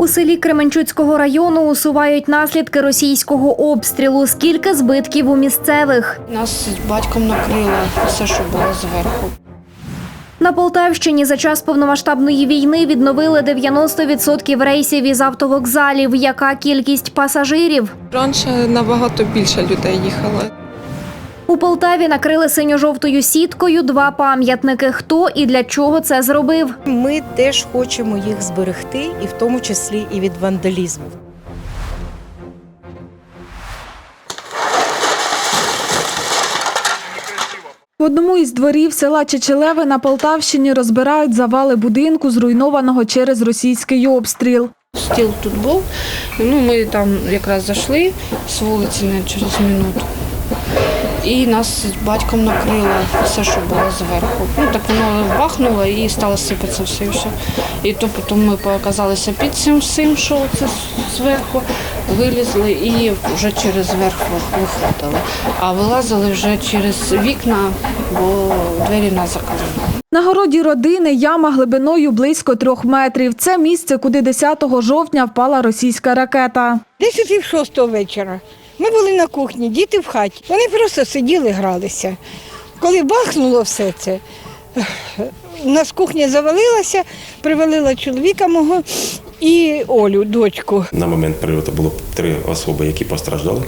У селі Кременчуцького району усувають наслідки російського обстрілу. Скільки збитків у місцевих? Нас з батьком накрило все, що було зверху. На Полтавщині за час повномасштабної війни відновили 90% рейсів із автовокзалів. Яка кількість пасажирів? Раніше набагато більше людей їхало. У Полтаві накрили синьо-жовтою сіткою два пам'ятники. Хто і для чого це зробив? Ми теж хочемо їх зберегти, і в тому числі і від вандалізму. В одному із дворів села Чечелеве на Полтавщині розбирають завали будинку, зруйнованого через російський обстріл. Стіл тут був. Ну, ми там якраз зайшли з вулиці не через минуту. І нас з батьком накрило все, що було зверху. Ну, так воно бахнуло і стало сипатися все. і все. І то потім ми показалися під цим всім, що це зверху, вилізли і вже через верх виходили. А вилазили вже через вікна, бо двері нас закрили. На городі родини яма глибиною близько трьох метрів. Це місце, куди 10 жовтня впала російська ракета. Десь о пів шостого вечора. Ми були на кухні, діти в хаті. Вони просто сиділи, гралися. Коли бахнуло все це, у нас кухня завалилася, привалила чоловіка мого і Олю, дочку. На момент прильоту було три особи, які постраждали.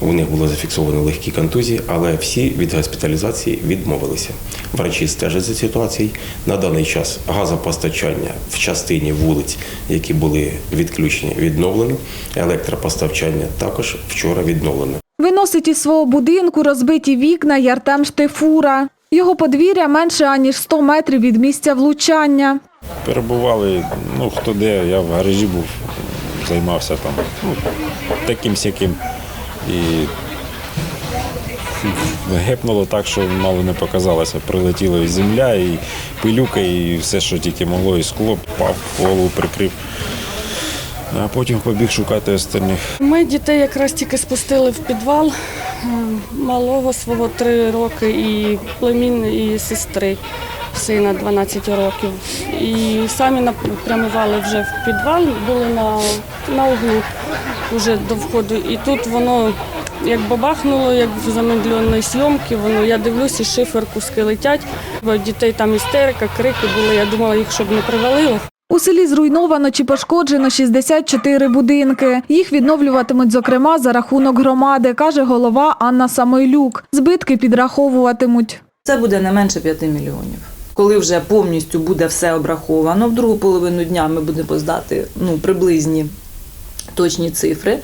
У них було зафіксовано легкі контузії, але всі від госпіталізації відмовилися. Врачі стежать за ситуацією. На даний час газопостачання в частині вулиць, які були відключені, відновлено. Електропостачання також вчора відновлено. Виносить із свого будинку розбиті вікна й Артем Штефура. Його подвір'я менше аніж 100 метрів від місця влучання. Перебували, ну хто де, я в гаражі був, займався там ну, таким сяким. І гепнуло так, що мало не показалося. Прилетіла і земля, і пилюка, і все, що тільки могло, і скло, впав, голову прикрив. А потім побіг шукати остальних. Ми дітей якраз тільки спустили в підвал е, малого свого три роки і племінної сестри сина 12 років. І самі напрямували вже в підвал, були на, на углу вже до входу. І тут воно як бабахнуло, як в замедльоної зйомки, воно я дивлюся, шифер куски летять. Бо дітей там істерика, крики були. Я думала, їх щоб не привалило. У селі зруйновано чи пошкоджено 64 будинки. Їх відновлюватимуть, зокрема, за рахунок громади, каже голова Анна Самойлюк. Збитки підраховуватимуть. Це буде не менше 5 мільйонів. Коли вже повністю буде все обраховано, в другу половину дня ми будемо здати ну, приблизні точні цифри.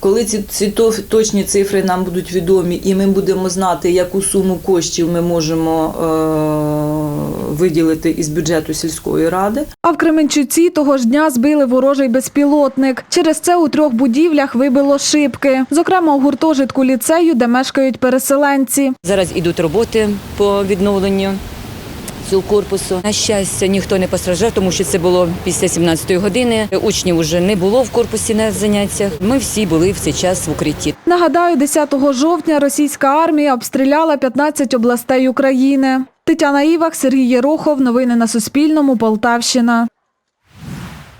Коли ці, ці то- точні цифри нам будуть відомі, і ми будемо знати, яку суму коштів ми можемо е- виділити із бюджету сільської ради, А в Кременчуці того ж дня збили ворожий безпілотник. Через це у трьох будівлях вибило шибки. Зокрема, у гуртожитку ліцею, де мешкають переселенці. Зараз ідуть роботи по відновленню цього корпусу. На щастя, ніхто не постраждав, тому що це було після 17-ї години. Учнів вже не було в корпусі на заняттях. Ми всі були в цей час в укритті. Нагадаю, 10 жовтня російська армія обстріляла 15 областей України. Тетяна Івах, Сергій Єрохов. Новини на Суспільному. Полтавщина.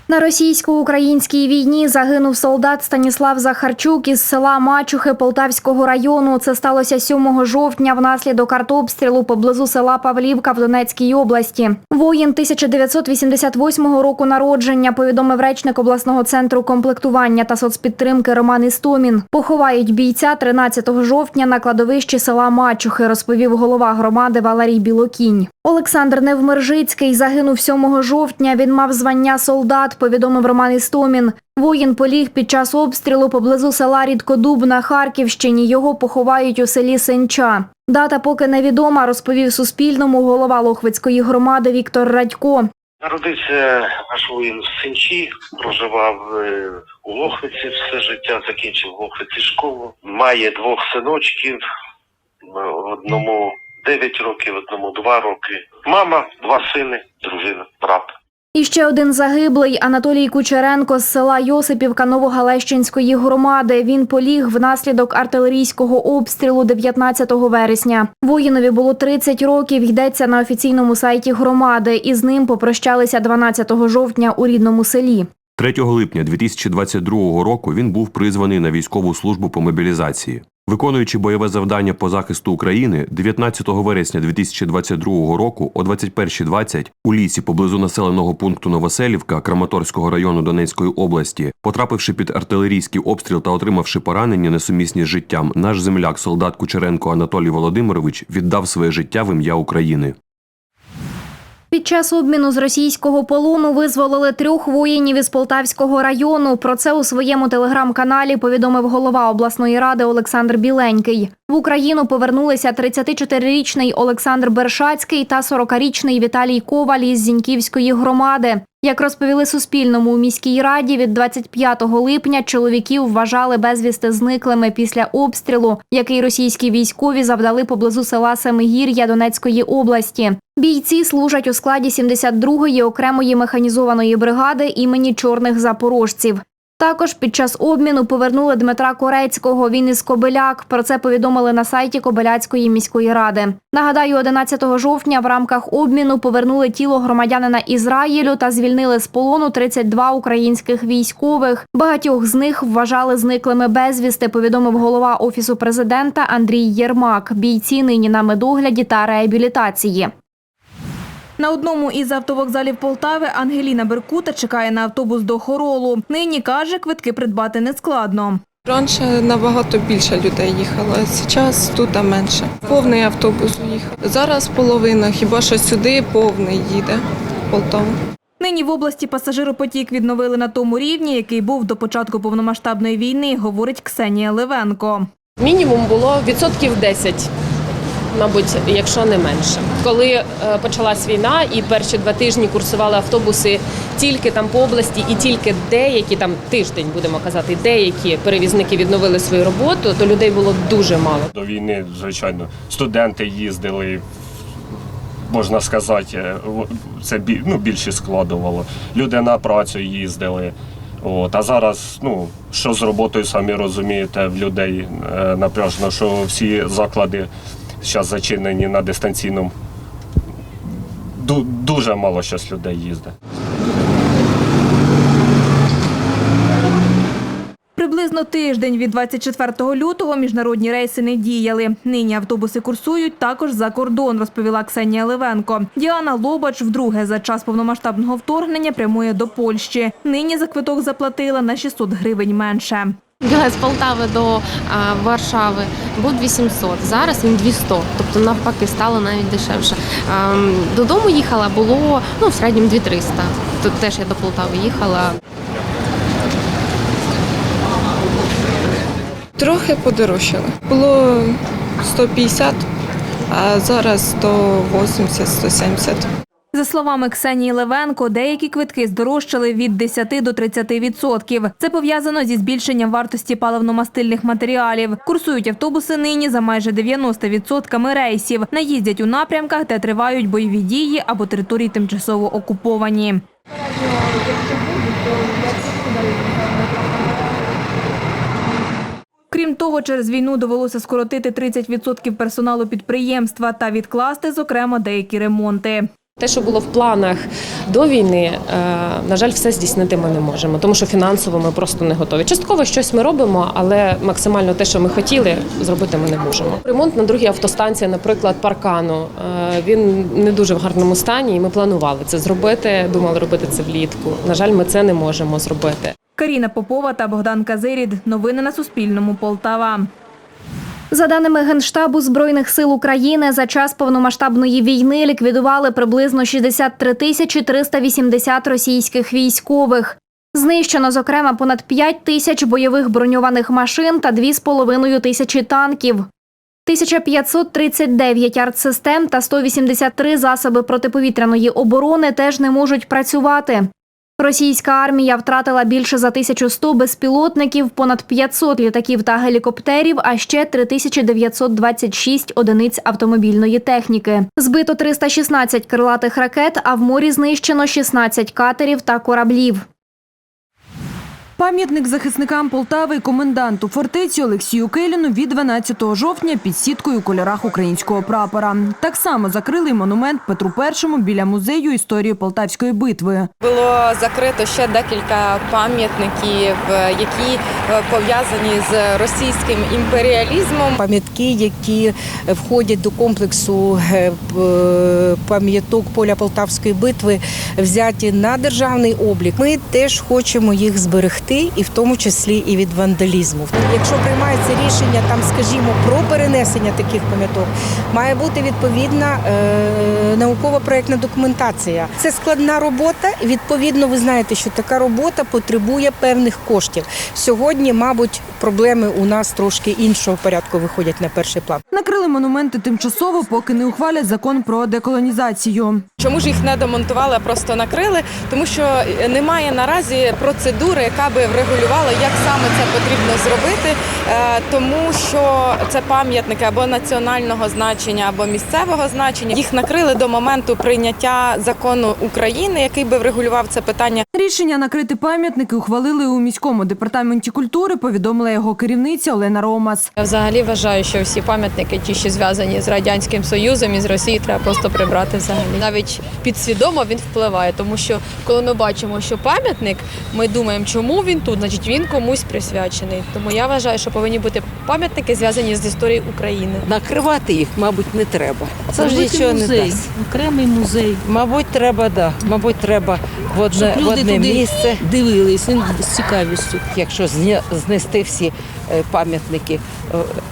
На російсько-українській війні загинув солдат Станіслав Захарчук із села Мачухи Полтавського району. Це сталося 7 жовтня внаслідок артобстрілу поблизу села Павлівка в Донецькій області. Воїн 1988 року народження, повідомив речник обласного центру комплектування та соцпідтримки Роман Істомін. Поховають бійця 13 жовтня на кладовищі села Мачухи, розповів голова громади Валерій Білокінь. Олександр Невмержицький загинув 7 жовтня. Він мав звання солдат, повідомив Роман Істомін. Воїн поліг під час обстрілу поблизу села Рідкодуб на Харківщині. Його поховають у селі Сенча. Дата поки невідома, розповів Суспільному голова Лохвицької громади Віктор Радько. Народився наш воїн в Сенчі, проживав е, у Лохвиці все життя, закінчив в Лохвиці школу. Має двох синочків, одному 9 років, одному 2 роки. Мама, два сини, дружина, брат. І ще один загиблий Анатолій Кучеренко з села Йосипівка Новогалещинської громади. Він поліг внаслідок артилерійського обстрілу 19 вересня. Воїнові було 30 років. Йдеться на офіційному сайті громади. І з ним попрощалися 12 жовтня у рідному селі. 3 липня 2022 року він був призваний на військову службу по мобілізації. Виконуючи бойове завдання по захисту України, 19 вересня 2022 року о 21.20 у лісі поблизу населеного пункту Новоселівка Краматорського району Донецької області, потрапивши під артилерійський обстріл та отримавши поранення несумісні з життям, наш земляк солдат Кучеренко Анатолій Володимирович віддав своє життя в ім'я України. Під час обміну з російського полону визволили трьох воїнів із Полтавського району. Про це у своєму телеграм-каналі повідомив голова обласної ради Олександр Біленький. В Україну повернулися 34-річний Олександр Бершацький та 40-річний Віталій Коваль із Зіньківської громади. Як розповіли Суспільному у міській раді, від 25 липня чоловіків вважали безвісти зниклими після обстрілу, який російські військові завдали поблизу села Семигір'я Донецької області. Бійці служать у складі 72-ї окремої механізованої бригади імені чорних запорожців. Також під час обміну повернули Дмитра Корецького. Він із Кобиляк. Про це повідомили на сайті Кобиляцької міської ради. Нагадаю, 11 жовтня в рамках обміну повернули тіло громадянина Ізраїлю та звільнили з полону 32 українських військових. Багатьох з них вважали зниклими безвісти. Повідомив голова офісу президента Андрій Єрмак. Бійці нині на медогляді та реабілітації. На одному із автовокзалів Полтави Ангеліна Беркута чекає на автобус до Хоролу. Нині каже, квитки придбати нескладно. Раніше набагато більше людей їхало, а зараз тут менше. Повний автобус їхав. Зараз половина, хіба що сюди повний їде в Полтаву. Нині в області пасажиропотік відновили на тому рівні, який був до початку повномасштабної війни, говорить Ксенія Левенко. Мінімум було відсотків 10, мабуть, якщо не менше. Коли е, почалась війна і перші два тижні курсували автобуси тільки там по області, і тільки деякі там тиждень, будемо казати, деякі перевізники відновили свою роботу, то людей було дуже мало. До війни, звичайно, студенти їздили. Можна сказати, е, це ну, більше складувало. Люди на працю їздили. От, а зараз, ну, що з роботою, самі розумієте, в людей е, напряжно, що всі заклади зараз зачинені на дистанційному. Ду- дуже мало зараз людей їздить. Приблизно тиждень від 24 лютого міжнародні рейси не діяли. Нині автобуси курсують також за кордон, розповіла Ксенія Левенко. Діана Лобач вдруге за час повномасштабного вторгнення прямує до Польщі. Нині за квиток заплатила на 600 гривень менше. З Полтави до Варшави був 800, зараз він 200, тобто навпаки стало навіть дешевше. Додому їхала було ну, в середньому 2300. Тут теж я до Полтави їхала. Трохи подорожчало. Було 150, а зараз 180-170. За словами Ксенії Левенко, деякі квитки здорожчали від 10 до 30 відсотків. Це пов'язано зі збільшенням вартості паливно-мастильних матеріалів. Курсують автобуси нині за майже 90 відсотками рейсів. Наїздять у напрямках, де тривають бойові дії або території тимчасово окуповані. Крім того, через війну довелося скоротити 30% персоналу підприємства та відкласти, зокрема, деякі ремонти. Те, що було в планах до війни, е, на жаль, все здійснити ми не можемо, тому що фінансово ми просто не готові. Частково щось ми робимо, але максимально те, що ми хотіли, зробити ми не можемо. Ремонт на другій автостанції, наприклад, паркану, е, він не дуже в гарному стані, і ми планували це зробити. Думали робити це влітку. На жаль, ми це не можемо зробити. Каріна Попова та Богдан Казирід. Новини на Суспільному. Полтава. За даними Генштабу Збройних сил України, за час повномасштабної війни ліквідували приблизно 63 тисячі 380 російських військових. Знищено, зокрема, понад 5 тисяч бойових броньованих машин та 2,5 тисячі танків. 1539 артсистем та 183 засоби протиповітряної оборони теж не можуть працювати. Російська армія втратила більше за 1100 безпілотників, понад 500 літаків та гелікоптерів, а ще 3926 одиниць автомобільної техніки. Збито 316 крилатих ракет, а в морі знищено 16 катерів та кораблів. Пам'ятник захисникам Полтави і коменданту фортеці Олексію Келіну від 12 жовтня під сіткою у кольорах українського прапора. Так само закрили монумент Петру І біля музею історії Полтавської битви. Було закрито ще декілька пам'ятників, е, які е, пов'язані з російським імперіалізмом. Пам'ятки, які входять до комплексу е, пам'яток поля Полтавської битви, взяті на державний облік. Ми теж хочемо їх зберегти, і в тому числі і від вандалізму. Якщо приймається рішення там, скажімо, про перенесення таких пам'яток, має бути відповідна е, наукова проєктна документація. Це складна робота. Відповідно, ви знаєте, що така робота потребує певних коштів. Сьогодні, мабуть, проблеми у нас трошки іншого порядку виходять на перший план. Накрили монументи тимчасово, поки не ухвалять закон про деколонізацію. Чому ж їх не демонтували, а просто накрили? Тому що немає наразі процедури, яка би врегулювала, як саме це потрібно зробити, Е, тому що це пам'ятники або національного значення, або місцевого значення. Їх накрили до моменту прийняття закону України, який би врегулював це питання. Рішення накрити пам'ятники ухвалили у міському департаменті культури, повідомила його керівниця Олена Ромас. Я взагалі вважаю, що всі пам'ятники, ті, що зв'язані з радянським союзом і з Росією, треба просто прибрати взагалі. Навіть підсвідомо він впливає, тому що коли ми бачимо, що пам'ятник, ми думаємо, чому він тут, значить він комусь присвячений. Тому я вважаю, що повинні бути пам'ятники зв'язані з історією України. Накривати їх, мабуть, не треба. Це ж нічого музей, не дасть. окремий музей. Мабуть, треба, да. Мабуть, треба в одне, Щоб в одне туди місце. дивились і з цікавістю. Якщо зня- знести всі пам'ятники,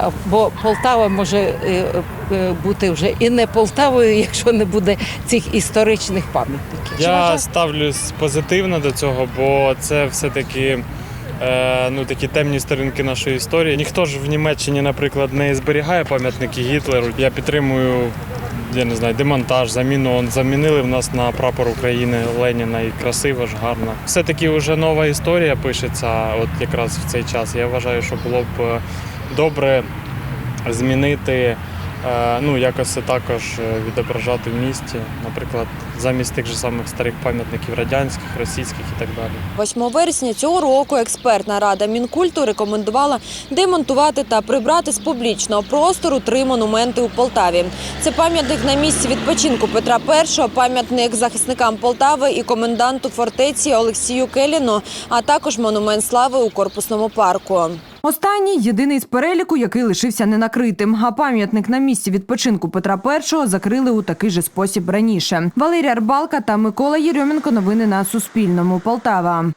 е, бо Полтава може е, е, бути вже і не Полтавою, якщо не буде цих історичних пам'ятників. Я ставлюсь позитивно до цього, бо це все-таки е, ну, такі темні сторінки нашої історії. Ніхто ж в Німеччині, наприклад, не зберігає пам'ятники Гітлеру. Я підтримую. Я не знаю, демонтаж, заміну Он замінили в нас на прапор України Леніна і красиво ж, гарно. Все-таки вже нова історія пишеться, от якраз в цей час. Я вважаю, що було б е, добре змінити, ну якось це також е, відображати в місті. Наприклад, замість тих же самих старих пам'ятників радянських, російських і так далі. 8 вересня цього року експертна рада Мінкульту рекомендувала демонтувати та прибрати з публічного простору три монументи у Полтаві. Це пам'ятник на місці відпочинку Петра І, пам'ятник захисникам Полтави і коменданту фортеці Олексію Келіну, а також монумент слави у корпусному парку. Останній єдиний з переліку, який лишився ненакритим. А пам'ятник на місці відпочинку Петра І закрили у такий же спосіб раніше. Валерія Рбалка та Микола Єрьоменко. Новини на Суспільному. Полтава.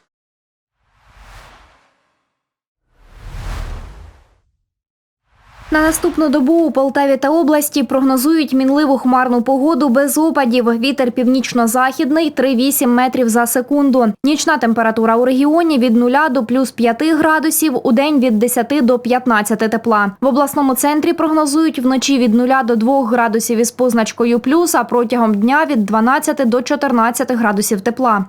На наступну добу у Полтаві та області прогнозують мінливу хмарну погоду без опадів. Вітер північно-західний 3,8 метрів за секунду. Нічна температура у регіоні від 0 до плюс 5 градусів, у день від 10 до 15 тепла. В обласному центрі прогнозують вночі від 0 до 2 градусів із позначкою плюс, а протягом дня від 12 до 14 градусів тепла.